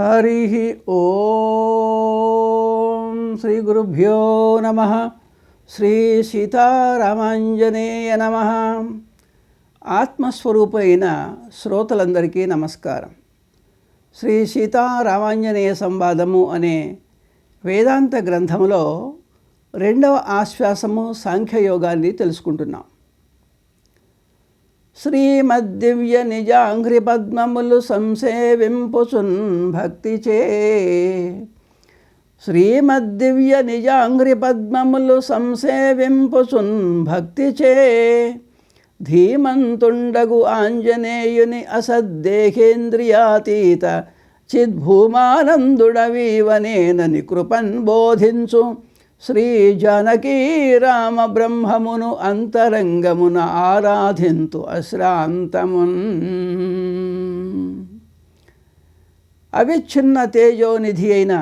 హరి ఓం శ్రీ గురుభ్యో నమ శ్రీ సీతారామాంజనేయ నమ. ఆత్మస్వరూపైన శ్రోతలందరికీ నమస్కారం. శ్రీ సీతారామాంజనేయ సంవాదము అనే వేదాంత గ్రంథములో రెండవ ఆశ్వాసము సాంఖ్యయోగాన్ని తెలుసుకుంటున్నాం. శ్రీమద్దివ్య నిజాంఘ్రి పద్మములు భక్తి భక్తిచే. శ్రీమద్దివ్య నిజాంఘ్రి పద్మములు సంసేవింపుచున్ భక్తిచే. ధీమంతుండగు ఆంజనేయుని అసద్దేహేంద్రియాతీత చిద్భూమానందుడవీవనేనని కృపన్ బోధించు. శ్రీ జానకీ రామ బ్రహ్మమును అంతరంగమున ఆరాధింతు అశ్రాంతమున్. అవిచ్ఛిన్న తేజోనిధి అయిన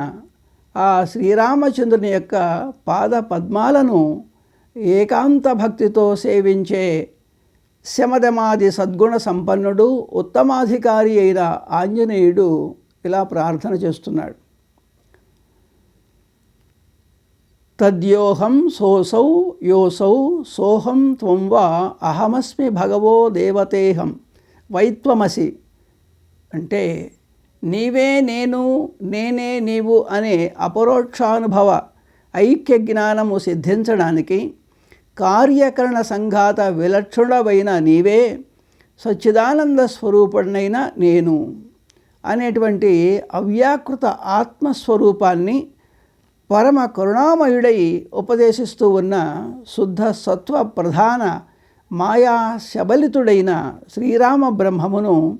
ఆ శ్రీరామచంద్రుని యొక్క పాద పద్మాలను ఏకాంత భక్తితో సేవించే శమదమాది సద్గుణ సంపన్నుడు ఉత్తమాధికారి అయిన ఆంజనేయుడు ఇలా ప్రార్థన చేస్తున్నాడు. తద్యోహం సోసౌ యోసౌ సోహం త్వం వా అహమస్మి భగవో దేవతేహం వైత్వమసి. అంటే నీవే నేను నేనే నీవు అనే అపరోక్షానుభవ ఐక్య జ్ఞానము సిద్ధించడానికి కార్యకరణ సంఘాత విలక్షణమైన నీవే సచ్చిదానంద స్వరూపుడినైన నేను అనేటువంటి అవ్యాకృత ఆత్మస్వరూపాన్ని పరమ కరుణామయుడై ఉపదేశిస్తూ ఉన్న శుద్ధ సత్వ ప్రధాన మాయా శబలితుడైన శ్రీరామ బ్రహ్మమును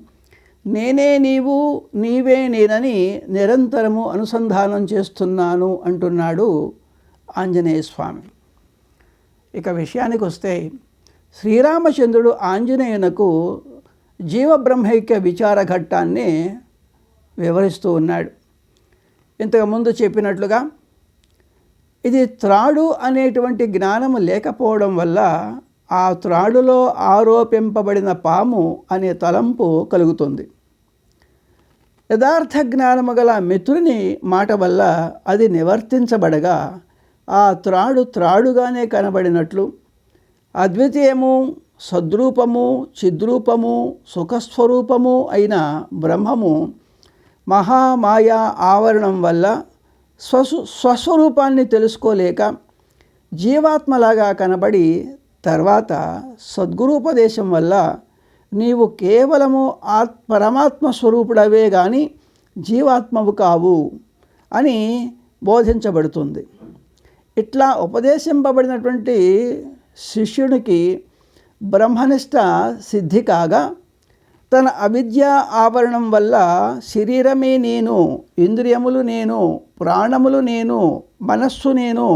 నేనే నీవు నీవే నేనని నిరంతరము అనుసంధానం చేస్తున్నాను అంటున్నాడు ఆంజనేయ స్వామి. ఇక విషయానికి వస్తే శ్రీరామచంద్రుడు ఆంజనేయునకు జీవబ్రహ్మైక్య విచార ఘట్టాన్ని వివరిస్తూ ఉన్నాడు. ఇంతకుముందు చెప్పినట్లుగా ఇది త్రాడు అనేటువంటి జ్ఞానము లేకపోవడం వల్ల ఆ త్రాడులో ఆరోపింపబడిన పాము అనే తలంపు కలుగుతుంది. యథార్థ జ్ఞానము గల మిత్రుని మాట వల్ల అది నివర్తించబడగా ఆ త్రాడు త్రాడుగానే కనబడినట్లు అద్వితీయము సద్రూపము చిద్రూపము సుఖస్వరూపము అయిన బ్రహ్మము మహామాయా ఆవరణం వల్ల స్వసు స్వస్వరూపాన్ని తెలుసుకోలేక జీవాత్మలాగా కనబడి తర్వాత సద్గురూపదేశం వల్ల నీవు కేవలము ఆత్ పరమాత్మ స్వరూపుడవే కానీ జీవాత్మవు కావు అని బోధించబడుతుంది. ఇట్లా ఉపదేశింపబడినటువంటి శిష్యునికి బ్రహ్మనిష్ట సిద్ధి కాగా తన అవిద్య ఆవరణం వల్ల శరీరమే నేను ఇంద్రియములు నేను ప్రాణములు నేను మనస్సు నేను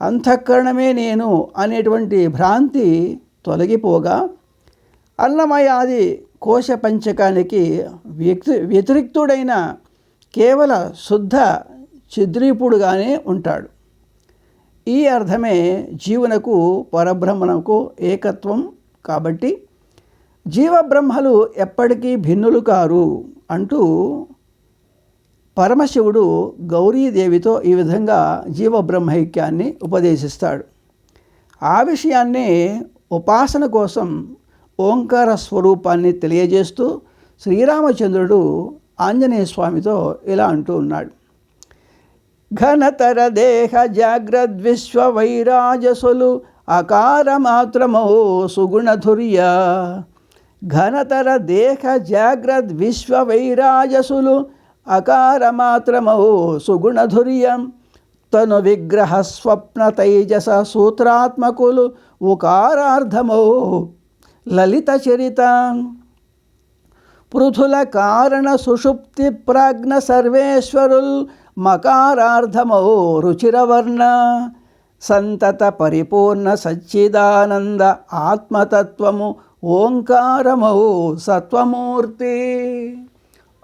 అంతఃకరణమే నేను అనేటువంటి భ్రాంతి తొలగిపోగా అన్నమయాది కోశ పంచకానికి వ్యక్తి వ్యతిరిక్తుడైన కేవల శుద్ధ చిద్రీపుడుగానే ఉంటాడు. ఈ అర్థమే జీవునకు పరబ్రహ్మణకు ఏకత్వం కాబట్టి జీవబ్రహ్మలు ఎప్పటికీ భిన్నులు కారు అంటూ పరమశివుడు గౌరీదేవితో ఈ విధంగా జీవబ్రహ్మైక్యాన్ని ఉపదేశిస్తాడు. ఆ విషయాన్ని ఉపాసన కోసం ఓంకార స్వరూపాన్ని తెలియజేస్తూ శ్రీరామచంద్రుడు ఆంజనేయ స్వామితో ఇలా అంటూ ఉన్నాడు. ఘనతర దేహ జాగ్రద్విశ్వ వైరాజసులు అకార మాత్రమో సుగుణధుర్య ఘనతర దేహ జాగ్రద్ విశ్వ వైరాజసులు అకార సుగుణధుర్యం. తను విగ్రహ స్వప్న తైజస సూత్రాత్మకులు ఉకారార్థమో లలిత చరిత. పృథుల కారణ సుషుప్తి ప్రాజ్ఞ సర్వేశ్వరుల్ మకారార్థమో రుచిరవర్ణ. సంతత పరిపూర్ణ సచ్చిదానంద ఆత్మతత్వము ఓంకారమౌ సత్వమూర్తి.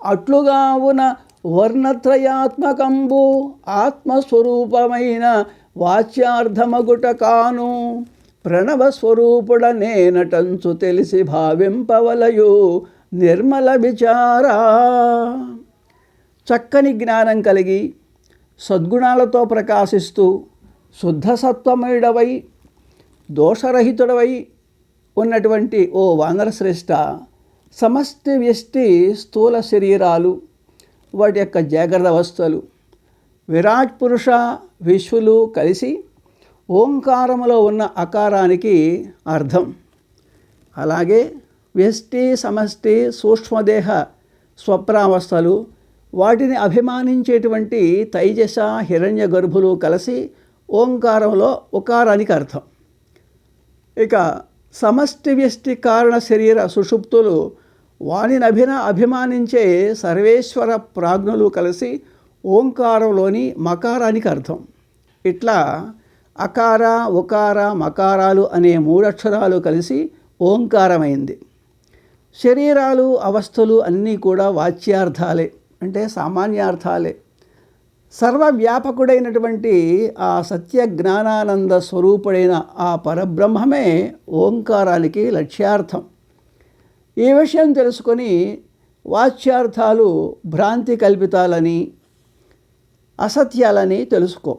అట్లుగావున వర్ణత్రయాత్మకంబు ఆత్మస్వరూపమైన వాచ్యార్థమగుట కాను ప్రణవస్వరూపుడ నేనటంచు తెలిసి భావింపవలయు నిర్మల విచారా చక్కని జ్ఞానం కలిగి సద్గుణాలతో ప్రకాశిస్తూ శుద్ధసత్వమయుడవై దోషరహితుడవై ఉన్నటువంటి ఓ వానరశ్రేష్ట సమస్త వ్యష్టి స్థూల శరీరాలు వాటి యొక్క జాగ్రత్త అవస్థలు విరాట్ పురుష విశ్వలు కలిసి ఓంకారములో ఉన్న అకారానికి అర్థం. అలాగే వ్యష్టి సమష్టి సూక్ష్మదేహ స్వప్రావస్థలు వాటిని అభిమానించేటువంటి తైజస హిరణ్య గర్భులు కలిసి ఓంకారంలో ఉకారానికి అర్థం. ఇక సమష్టి వ్యష్టి కారణ శరీర సుషుప్తులు వానిని అభిన అభిమానించే సర్వేశ్వర ప్రాజ్ఞులు కలిసి ఓంకారంలోని మకారానికి అర్థం. ఇట్లా అకార ఉకార మకారాలు అనే మూడక్షరాలు కలిసి ఓంకారమైంది. శరీరాలు అవస్థలు అన్నీ కూడా వాచ్యార్థాలే అంటే సామాన్యార్థాలే. సర్వవ్యాపకుడైనటువంటి ఆ సత్య జ్ఞానానంద స్వరూపుడైన ఆ పరబ్రహ్మమే ఓంకారానికి లక్ష్యార్థం. ఈ విషయం తెలుసుకొని వాచ్యార్థాలు భ్రాంతి కల్పితాలని అసత్యాలని తెలుసుకో.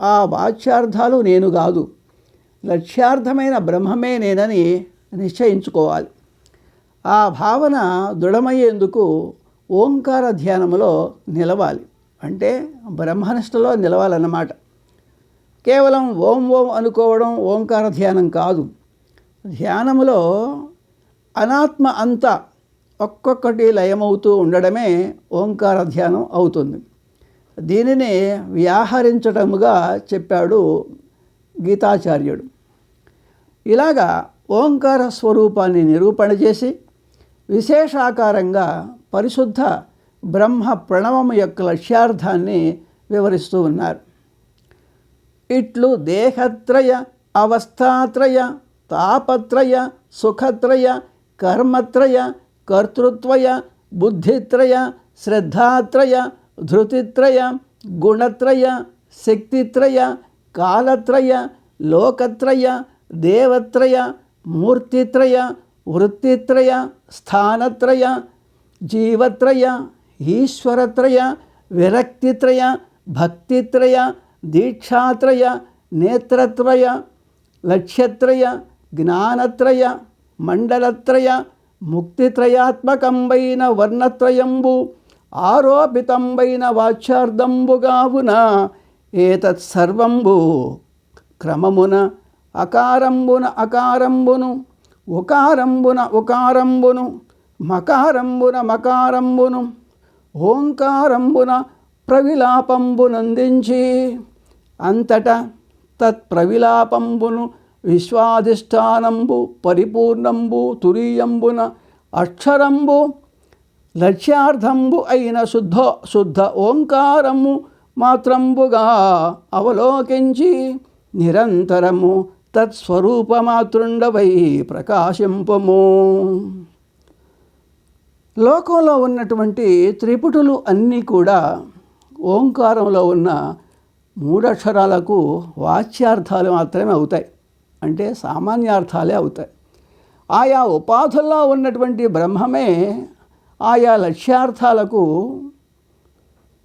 ఆ వాచ్యార్థాలు నేను కాదు లక్ష్యార్థమైన బ్రహ్మమే నేనని నిశ్చయించుకోవాలి. ఆ భావన దృఢమయ్యేందుకు ఓంకార ధ్యానంలో నిలవాలి. అంటే బ్రహ్మనిష్టలో నిలవాలన్నమాట. కేవలం ఓం ఓం అనుకోవడం ఓంకార ధ్యానం కాదు. ధ్యానములో అనాత్మ అంతా ఒక్కొక్కటి లయమవుతూ ఉండడమే ఓంకార ధ్యానం అవుతుంది. దీనిని వ్యాహరించటముగా చెప్పాడు గీతాచార్యుడు. ఇలాగా ఓంకార స్వరూపాన్ని నిరూపణ చేసి విశేషాకారంగా పరిశుద్ధ బ్రహ్మ ప్రణవము యొక్క లక్ష్యార్థాన్ని వివరిస్తూ ఉన్నారు. ఇట్లు దేహత్రయ అవస్థాత్రయ తాపత్రయ సుఖత్రయ కర్మత్రయ కర్తృత్వయ బుద్ధిత్రయ శ్రద్ధాత్రయ ధృతిత్రయ గుణత్రయ శక్తిత్రయ కాలత్రయ లోకత్రయ దేవత్రయ మూర్తిత్రయ వృత్తిత్రయ స్థానత్రయ జీవత్రయ ఈశ్వరత్రయ విరక్తిత్రయ భక్తిత్రయ దీక్షాత్రయ నేత్రత్రయ లక్ష్యత్రయ జ్ఞానత్రయ మండలత్రయ ముక్తిత్రయాత్మకంబైన వర్ణత్రయంబు ఆరోపితంబైన వాచ్యార్థంబుగావున ఏతత్సర్వంబు క్రమమున అకారంబున అకారంబును ఉకారంబున ఉకారంబును మకారంబున మకారంబును. ఓంకారంబున ప్రవిలాపంబునందించి అంతట తత్ప్రవిలాపంబును విశ్వాధిష్టానంబు పరిపూర్ణంబు తురీయంబున అక్షరంబు లక్ష్యార్థంబు అయిన శుద్ధ శుద్ధ ఓంకారము మాత్రంబుగా అవలోకించి నిరంతరము తత్స్వరూపమాతృండవై ప్రకాశింపము. లోకంలో ఉన్నటువంటి త్రిపుటులు అన్నీ కూడా ఓంకారంలో ఉన్న మూడక్షరాలకు వాచ్యార్థాలు మాత్రమే అవుతాయి. అంటే సామాన్యార్థాలే అవుతాయి. ఆయా ఉపాధుల్లో ఉన్నటువంటి బ్రహ్మమే ఆయా లక్ష్యార్థాలకు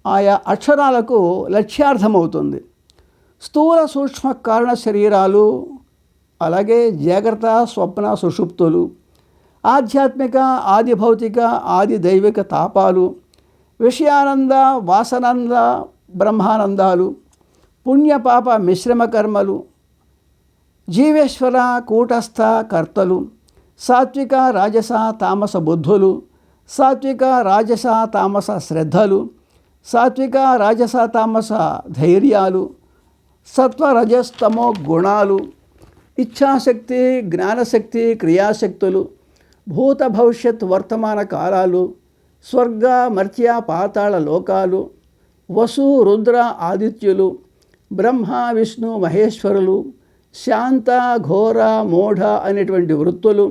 ఆయా అక్షరాలకు లక్ష్యార్థమవుతుంది. స్థూల సూక్ష్మ కారణ శరీరాలు అలాగే జాగ్రత్త స్వప్న సుషుప్తులు ఆధ్యాత్మిక ఆది భౌతిక ఆది దైవిక తాపాలు విషయానంద వాసనంద బ్రహ్మానందాలు పుణ్యపాప మిశ్రమ కర్మలు జీవేశ్వర కూటస్థ కర్తలు సాత్విక రాజస తామస బుద్ధులు సాత్విక రాజస తామస శ్రద్ధలు సాత్విక రాజస తామస ధైర్యాలు సత్వరజస్తమో గుణాలు ఇచ్ఛాశక్తి జ్ఞానశక్తి క్రియాశక్తులు భూత భవిష్యత్ వర్తమాన కాలాలు స్వర్గ మర్త్య పాతాళ లోకాలు వసు రుద్ర ఆదిత్యులు బ్రహ్మ విష్ణు మహేశ్వరులు శాంత ఘోర మూఢ అనేటువంటి వృత్తులు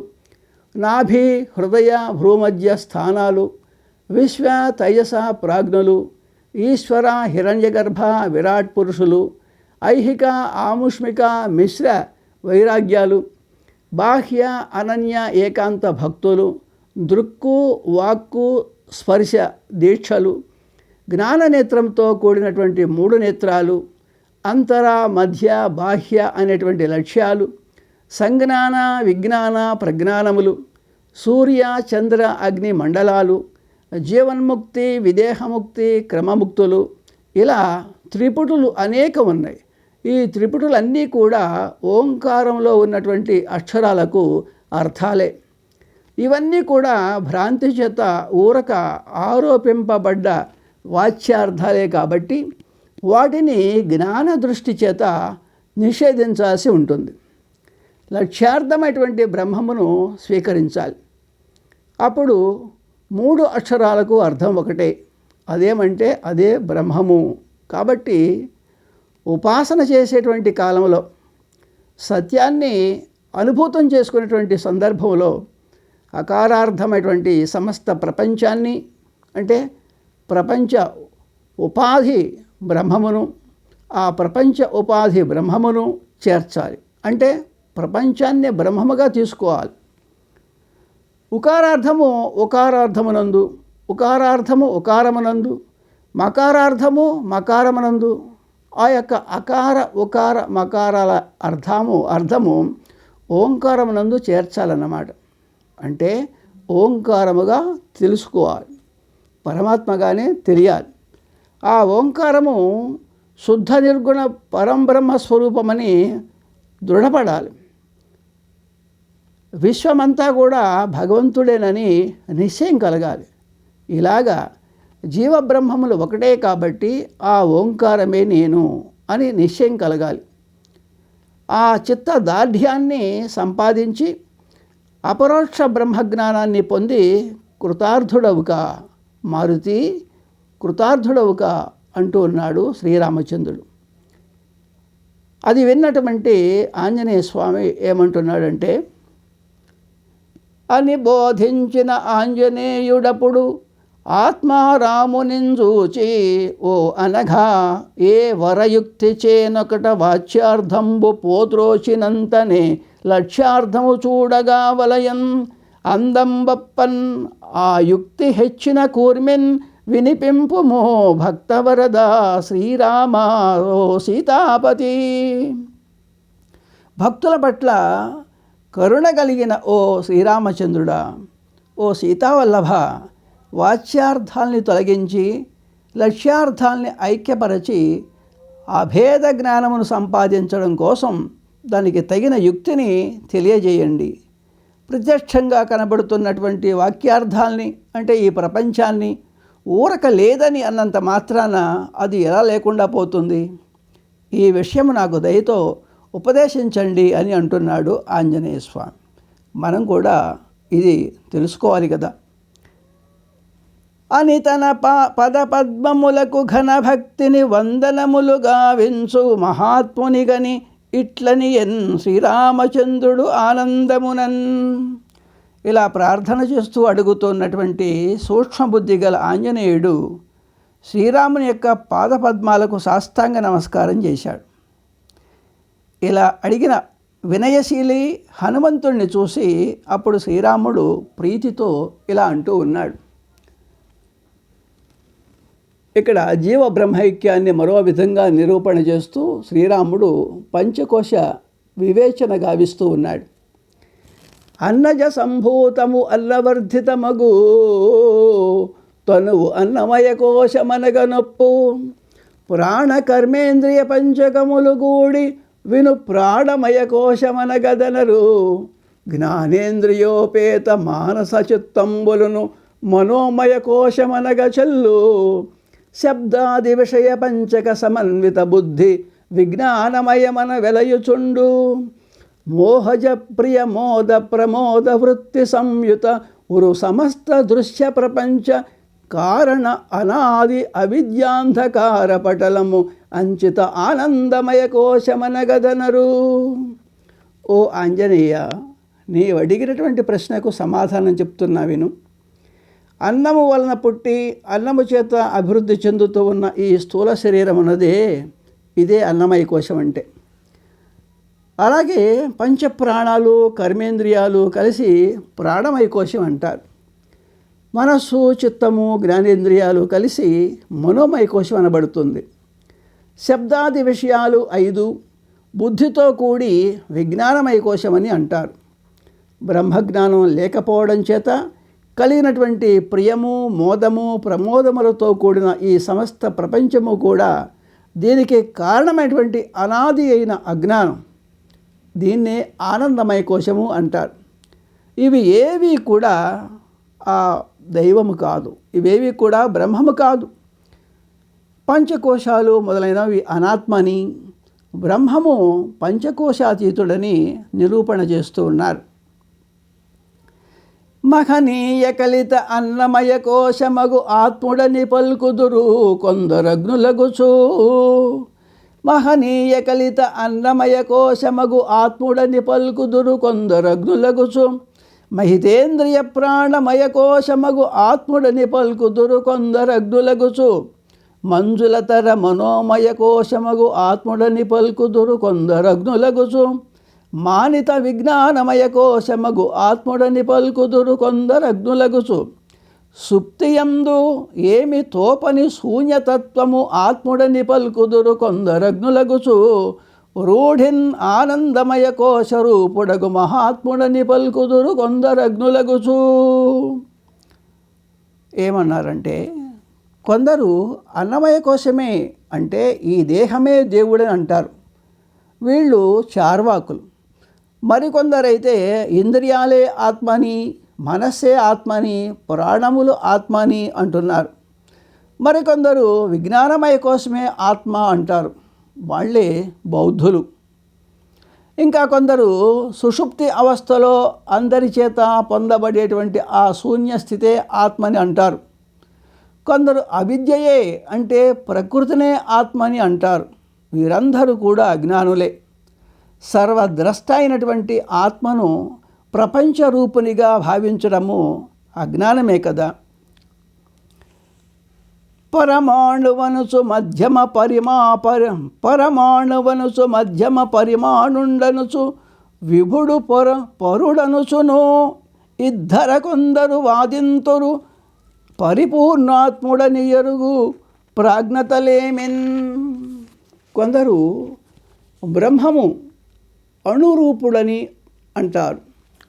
నాభి హృదయ భ్రూమధ్య స్థానాలు విశ్వ తయస ప్రాజ్ఞులు ఈశ్వర హిరణ్యగర్భ విరాట్ పురుషులు ఐహిక ఆముష్మిక మిశ్ర వైరాగ్యాలు బాహ్య అనన్య ఏకాంత భక్తులు దృక్కు వాక్కు స్పర్శ దీక్షలు జ్ఞాన నేత్రంతో కూడినటువంటి మూడు నేత్రాలు అంతర మధ్య బాహ్య అనేటువంటి లక్ష్యాలు సంజ్ఞాన విజ్ఞాన ప్రజ్ఞానములు సూర్య చంద్ర అగ్ని మండలాలు జీవన్ముక్తి విదేహముక్తి క్రమముక్తులు ఇలా త్రిపుటులు అనేక ఉన్నాయి ఈ త్రిపుటులన్నీ కూడా ఓంకారంలో ఉన్నటువంటి అక్షరాలకు అర్థాలే. ఇవన్నీ కూడా భ్రాంతి చేత ఊరక ఆరోపింపబడ్డ వాచ్యార్థాలే కాబట్టి వాటిని జ్ఞాన దృష్టి చేత నిషేధించాల్సి ఉంటుంది. లక్ష్యార్థమైనటువంటి బ్రహ్మమును స్వీకరించాలి. అప్పుడు మూడు అక్షరాలకు అర్థం ఒకటే. అదేమంటే అదే బ్రహ్మము. కాబట్టి ఉపాసన చేసేటువంటి కాలంలో సత్యాన్ని అనుభూతం చేసుకునేటువంటి సందర్భంలో అకారార్థమైనటువంటి సమస్త ప్రపంచాన్ని అంటే ప్రపంచ ఉపాధి బ్రహ్మమును ఆ ప్రపంచ ఉపాధి బ్రహ్మమును చేర్చాలి. అంటే ప్రపంచాన్ని బ్రహ్మముగా తీసుకోవాలి. ఉకారార్థము ఉకారార్థమునందు ఉకారార్థము ఉకారమునందు మకారార్థము మకారమునందు ఆ యొక్క అకార ఉకార మకారాల అర్థము అర్థము ఓంకారమునందు చేర్చాలన్నమాట. అంటే ఓంకారముగా తెలుసుకోవాలి. పరమాత్మగానే తెలియాలి. ఆ ఓంకారము శుద్ధ నిర్గుణ పరంబ్రహ్మ స్వరూపమని దృఢపడాలి. విశ్వమంతా కూడా భగవంతుడేనని నిశ్చయం కలగాలి. ఇలాగా జీవబ్రహ్మములు ఒకటే కాబట్టి ఆ ఓంకారమే నేను అని నిశ్చయం కలగాలి. ఆ చిత్త దార్ఢ్యాన్ని సంపాదించి అపరోక్ష బ్రహ్మజ్ఞానాన్ని పొంది కృతార్థుడవుగా మారుతి కృతార్థుడవుగా అంటూ ఉన్నాడు శ్రీరామచంద్రుడు. అది విన్నటువంటి ఆంజనేయ స్వామి ఏమంటున్నాడంటే అని బోధించిన ఆంజనేయుడప్పుడు ఆత్మారామునింజూచి ఓ అనఘా ఏ వరయుక్తి చేనొకట వాచ్యార్థంబు పోత్రోచినంతనే లక్ష్యార్థము చూడగా వలయన్ అందంబప్పన్ ఆ యుక్తి హెచ్చిన కూర్మిన్ వినిపింపుమో భక్తవరద శ్రీరామ ఓ సీతాపతి. భక్తుల పట్ల కరుణ కలిగిన ఓ శ్రీరామచంద్రుడా ఓ సీతావల్లభ వాచ్యార్థాల్ని తొలగించి లక్ష్యార్థాల్ని ఐక్యపరచి అభేద జ్ఞానమును సంపాదించడం కోసం దానికి తగిన యుక్తిని తెలియజేయండి. ప్రత్యక్షంగా కనబడుతున్నటువంటి వాక్యార్థాల్ని అంటే ఈ ప్రపంచాన్ని ఊరక లేదని అన్నంత మాత్రాన అది ఎలా లేకుండా పోతుంది? ఈ విషయం నాకు దయతో ఉపదేశించండి అని అంటున్నాడు ఆంజనేయ స్వామి. మనం కూడా ఇది తెలుసుకోవాలి కదా. అని తన ప పద పద్మములకు ఘన భక్తిని వందనములు గావించు మహాత్మునిగని ఇట్లని ఎన్ శ్రీరామచంద్రుడు ఆనందమునన్. ఇలా ప్రార్థన చేస్తూ అడుగుతున్నటువంటి సూక్ష్మబుద్ధి గల ఆంజనేయుడు శ్రీరాముని యొక్క పాదపద్మాలకు సాష్టాంగ నమస్కారం చేశాడు. ఇలా అడిగిన వినయశీలి హనుమంతుణ్ణి చూసి అప్పుడు శ్రీరాముడు ప్రీతితో ఇలా అంటూ ఉన్నాడు. ఇక్కడ జీవ బ్రహ్మైక్యాన్ని మరో విధంగా నిరూపణ చేస్తూ శ్రీరాముడు పంచకోశ వివేచన గావిస్తూ ఉన్నాడు. అన్నజ సంభూతము అల్లవర్ధితమగు తనువు అన్నమయ కోశమనగ నొప్పు ప్రాణ కర్మేంద్రియ పంచకములు గూడి విను ప్రాణమయ కోశమనగదనరు జ్ఞానేంద్రియోపేత మానస చిత్తంబులను మనోమయ కోశమనగ చెల్లు శబ్దాది విషయ పంచక సమన్విత బుద్ధి విజ్ఞానమయమన వెలయుచుండు. మోహజ ప్రియ మోద ప్రమోద వృత్తి సంయుత ఉరు సమస్త దృశ్య ప్రపంచ కారణ అనాది అవిద్యాంధకార పటలము అంచిత ఆనందమయ కోశమనగదనరు ఓ ఆంజనేయ నీవు అడిగినటువంటి ప్రశ్నకు సమాధానం చెప్తున్నా విను. అన్నము వలన పుట్టి అన్నము చేత అభివృద్ధి చెందుతూ ఉన్న ఈ స్థూల శరీరం ఉన్నదే ఇదే అన్నమయ కోశం అంటే. అలాగే పంచప్రాణాలు కర్మేంద్రియాలు కలిసి ప్రాణమయ కోశం అంటారు. మనస్సు చిత్తము జ్ఞానేంద్రియాలు కలిసి మనోమయ కోశం అనబడుతుంది. శబ్దాది విషయాలు ఐదు బుద్ధితో కూడి విజ్ఞానమయ కోశమని అంటారు. బ్రహ్మజ్ఞానం లేకపోవడం చేత కలిగినటువంటి ప్రియము మోదము ప్రమోదములతో కూడిన ఈ సమస్త ప్రపంచము కూడా దీనికి కారణమైనటువంటి అనాది అయిన అజ్ఞానం. దీన్నే ఆనందమయ కోశము అంటారు. ఇవి ఏవి కూడా ఆ దైవము కాదు. ఇవేవి కూడా బ్రహ్మము కాదు. పంచకోశాలు మొదలైనవి అనాత్మని బ్రహ్మము పంచకోశాతీతుడని నిరూపణ చేస్తూ ఉన్నారు. మహనీయ కలిత అన్నమయ కోశమగు ఆత్ముడని పలుకుదురు కొందరగ్నులగుచూ మహనీయ కలిత అన్నమయ కోశమగు ఆత్ముడని పలుకుదురు కొందరగ్నులగుచు మహితేంద్రియ ప్రాణమయ కోశమగు ఆత్ముడని పలుకుదురు కొందరగ్నులగుచు మంజులతర మనోమయ కోశమగు ఆత్ముడని పలుకుదురు కొందరగ్నులగుచు మానిత విజ్ఞానమయ కోశమగు ఆత్ముడని పలుకుదురు కొందరగ్నులగుచు సుప్తియందు ఏమి తోపని శూన్యతత్వము ఆత్ముడని పలుకుదురు కొందరగ్నులగుచు రూఢిన్ ఆనందమయ కోశ రూపుడగు మహాత్ముడని పలుకుదురు కొందరగ్నులగుచు ఏమన్నారంటే కొందరు అన్నమయ కోశమే అంటే ఈ దేహమే దేవుడని అంటారు. వీళ్ళు చార్వాకులు. మరికొందరైతే ఇంద్రియాలే ఆత్మని మనస్సే ఆత్మని ప్రాణములు ఆత్మని అంటున్నారు. మరికొందరు విజ్ఞానమయ కోసమే ఆత్మ అంటారు. వాళ్ళే బౌద్ధులు. ఇంకా కొందరు సుషుప్తి అవస్థలో అందరి చేత పొందబడేటువంటి ఆ శూన్య స్థితే ఆత్మని అంటారు. కొందరు అవిద్యయే అంటే ప్రకృతినే ఆత్మని అంటారు. వీరందరూ కూడా అజ్ఞానులే. సర్వద్రష్ట అయినటువంటి ఆత్మను ప్రపంచ రూపునిగా భావించడము అజ్ఞానమే కదా. పరమాణువనుసు మధ్యమ పరిమా పరి పరమాణువనుసు మధ్యమ పరిమాణుండనుసు విభుడు పొర పరుడనుసును ఇద్దర కొందరు వాదింతురు పరిపూర్ణాత్ముడని ఎరుగు ప్రాజ్ఞతలేమిన్. కొందరు బ్రహ్మము అణురూపుడని అంటారు.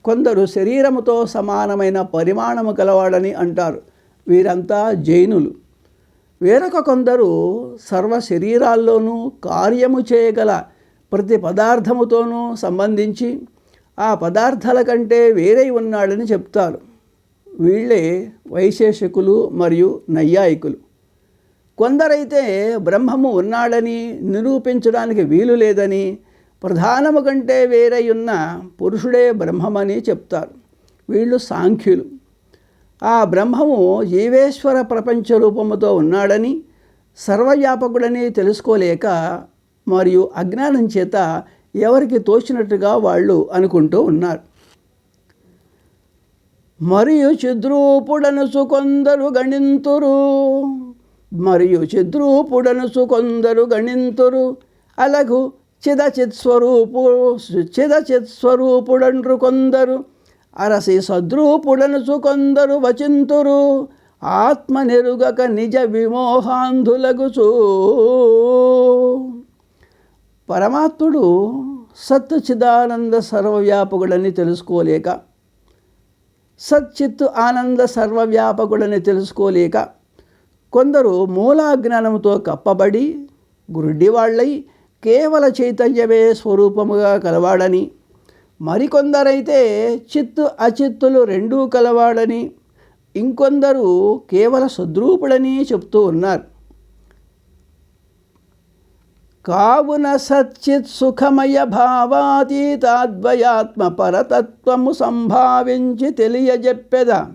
కొందరు శరీరముతో సమానమైన పరిమాణము గలవాడని అంటారు. వీరంతా జైనులు. వేరొక కొందరు సర్వ శరీరాల్లోనూ కార్యము చేయగల ప్రతి పదార్థముతోనూ సంబంధించి ఆ పదార్థాల కంటే వేరై ఉన్నాడని చెప్తారు. వీళ్ళే వైశేషికులు మరియు నైయాయికులు. కొందరైతే బ్రహ్మము ఉన్నాడని నిరూపించడానికి వీలు లేదని ప్రధానము కంటే వేరై పురుషుడే బ్రహ్మమని చెప్తారు. వీళ్ళు సాంఖ్యులు. ఆ బ్రహ్మము జీవేశ్వర ప్రపంచ రూపముతో ఉన్నాడని సర్వవ్యాపకుడని తెలుసుకోలేక మరియు అజ్ఞానం చేత ఎవరికి తోచినట్టుగా వాళ్ళు అనుకుంటూ ఉన్నారు. మరియు చిద్రూపుడనుసు కొందరు గణింతురు. మరియు చిద్రూపుడనుసు కొందరు గణింతురు. అలగు చిదచిత్ స్వరూపు చిదచిత్ స్వరూపుడండ్రు కొందరు. అరసి సద్రూపుడనుసు కొందరు వచింతురు. ఆత్మ నెరుగక నిజ విమోహాంధులగుచూ. పరమాత్ముడు సత్ చిదానంద సర్వవ్యాపకుడని తెలుసుకోలేక సచ్చిత్ ఆనంద సర్వవ్యాపకుడని తెలుసుకోలేక కొందరు మూలాజ్ఞానంతో కప్పబడి గురుడివాళ్ళై కేవల చైతన్యమే స్వరూపముగా కలవాడని మరికొందరైతే చిత్తు అచిత్తులు రెండూ కలవాడని ఇంకొందరు కేవల సద్రూపుడని చెప్తూ ఉన్నారు. కావున సచ్చిత్ సుఖమయ భావాతీతాద్వయాత్మ పరతత్వము సంభావించి తెలియజెప్పెదా.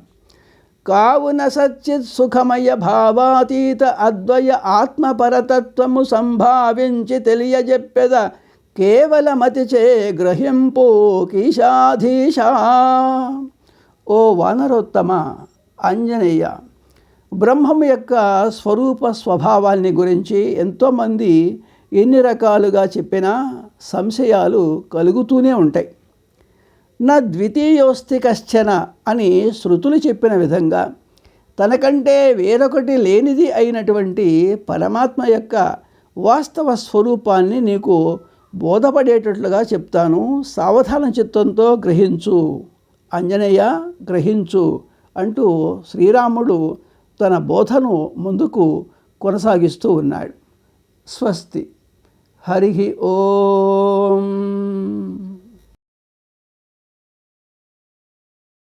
కావున సచ్చిత్ సుఖమయ భావాతీత అద్వయ ఆత్మపరతత్వము సంభావించి తెలియజెప్పెద కేవలమతిచే గ్రహింపు కీశాధీశా. ఓ వానరోత్తమ ఆంజనేయ బ్రహ్మం యొక్క స్వరూప స్వభావాన్ని గురించి ఎంతోమంది ఎన్ని రకాలుగా చెప్పినా సంశయాలు కలుగుతూనే ఉంటాయి. నా ద్వితీయోస్తి కశ్చన అని శృతులు చెప్పిన విధంగా తనకంటే వేరొకటి లేనిది అయినటువంటి పరమాత్మ యొక్క వాస్తవ స్వరూపాన్ని నీకు బోధపడేటట్లుగా చెప్తాను. సావధాన చిత్తంతో గ్రహించు. అంజనేయ గ్రహించు అంటూ శ్రీరాముడు తన బోధను ముందుకు కొనసాగిస్తూ ఉన్నాడు. స్వస్తి. హరి ఓం.